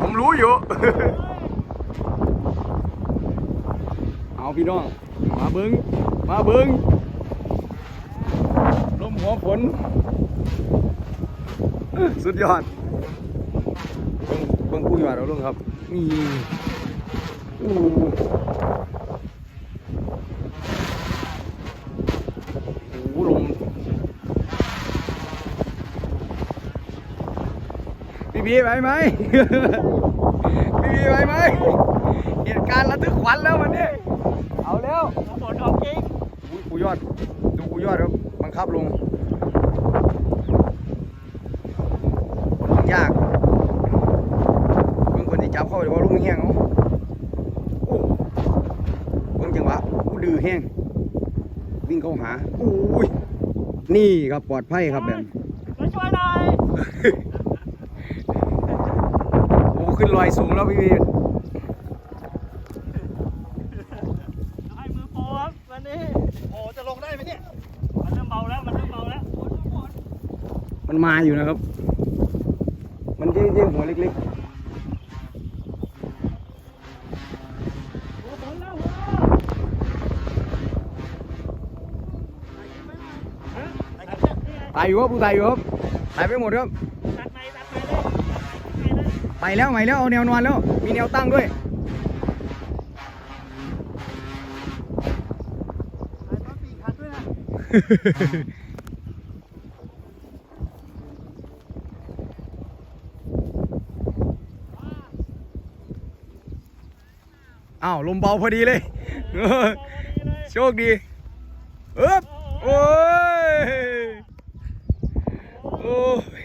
ผมรู้อยู่ เอาพี่น้อง มาเบิงมาเบิงลมหัวฝนสุดยอดเบิ่งเบิ่งผู้ยอดเราลงครับนี่ พี่พีไปไหมพี่พีไปไหมเหตุการณ์ระทึกขวัญแล้ววันนี้เอาแล้วฝนออกจริงอุ้ยกูยอด ดูกูยอดครับบังคับลงมันยากเพิ่งคนที่จับเข้าไปว่าลุงแห้งเอาโอ้เพิ่งจังหวะกูดื้อแห้งวิ่งเข้าหาอุ้ยนี่ครับปลอดภัยครับแบบมาช่วยหน่อยโอ้ ขึ้นลอยสูงแล้วพี่พีให้มือโปรครับวันนี้โอ้จะลงได้ไหมเนี่ย มันเริ่มเบาแล้ว มันเริ่มเบาแล้ว มันมาอยู่นะครับ มันเจ๊ๆหัวเล็กโอ้ฝนแล้วฮะตัดนี่ไงๆตายอยู่ครับผู้ตายอยู่ครับตายไปหมดครับ ตัดในตัดในเลยตัดในเลย ไปแล้วไปแล้วเอาแนวนอนแล้ว มีแนวตั้งด้วยตัดปีกขัดด้วยนะอ้าวลมเบาพอดีเลยเออโชคดีเอ๊บโอ้ยโอ้ย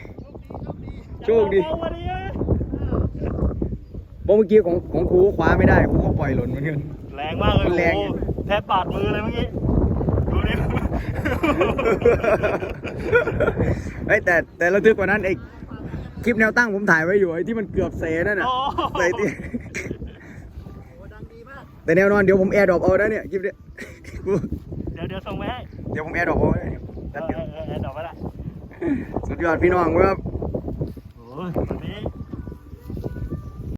โชคดี เบาวันนี้เพราะเมื่อกี้ของของครูก็คว้าไม่ได้ครูก็ปล่อยหล่นเหมือนกัน แรงมากเลยมันแรง โอ้โหแทบบาดมือเลยเมื่อกี้ ดูดิ เฮ้ยแต่แต่ระทึกกว่านั้นไอ้คลิปแนวตั้งผมถ่ายไว้อยู่ไอ้ที่มันเกือบเซนั่นน่ะโอ้ใส่ที่แต่แนวนอนเดี๋ยวผมแอร์ดรอปเอานะเนี่ยคลิปเนี้ยกูเดี๋ยวเดี๋ยวส่งไปให้เดี๋ยวผมแอร์ดรอปเอาไว้เอแป๊บอเดียวเออเออดอกไปละสุดยอดพี่น้องครับ โอ้ยวันนี้